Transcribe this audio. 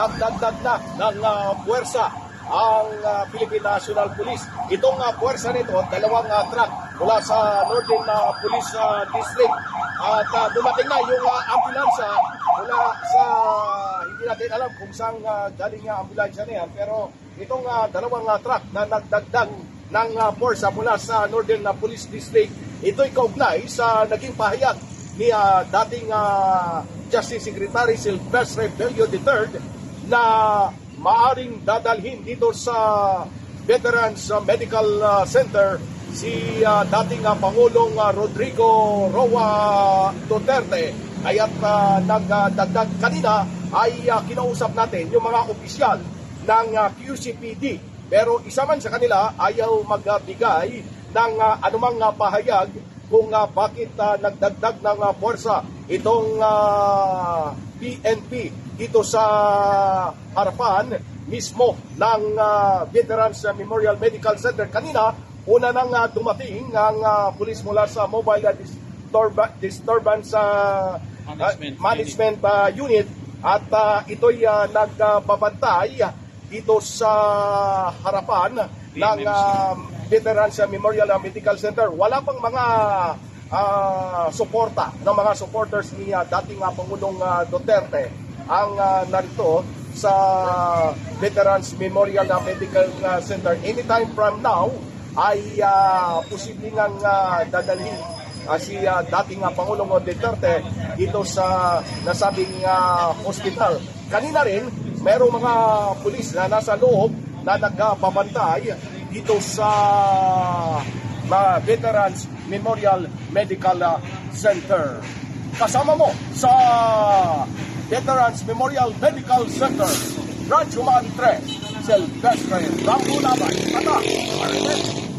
nagdagdag na ng uh, puwersa ang uh, Philippine National Police. Itong uh, puwersa nito, dalawang uh, truck mula sa Northern uh, Police uh, District. At uh, dumating na yung uh, ambulansya mula sa, hindi natin alam kung saan uh, galing yung ambulansya na yan, pero itong uh, dalawang uh, truck na nagdagdag ng uh, puwersa mula sa Northern uh, Police District, ito'y kaugnay sa naging pahayag ni uh, dating uh, Justice Secretary Silvestre Bello III na maaring dadalhin dito sa Veterans uh, Medical uh, Center si uh, dating uh, Pangulong uh, Rodrigo Roa Duterte. Kaya't uh, nagdagdag kanina ay uh, kinausap natin yung mga opisyal ng uh, QCPD. Pero isa man sa kanila ayaw magbigay ng uh, anumang uh, pahayag kung uh, bakit uh, nagdagdag ng uh, puwersa itong uh, PNP dito sa harapan mismo ng uh, Veterans Memorial Medical Center. Kanina, una nang uh, dumating ang uh, pulis mula sa Mobile uh, Disturba- Disturbance uh, Management uh, management uh, unit. At uh, ito'y uh, nagbabantay dito sa harapan ng uh, Veterans Memorial Medical Center. Wala pang mga ah, suporta ng mga supporters ni ah, dating ah, Pangulong ah, Duterte ang ah, narito sa Veterans Memorial Medical Center. Anytime from now ay uh, posibleng ang ah, dadalhin ah, si ah, dating ah, Pangulong Duterte dito sa nasabing ah, hospital. Kanina rin, merong mga pulis na nasa loob na nagbabantay dito sa Veterans Memorial Medical ah, Center. Kasama mo sa Veterans Memorial Medical Center, Rancho Man 3, Silvestre Rambo Labay, Tata, Arnett,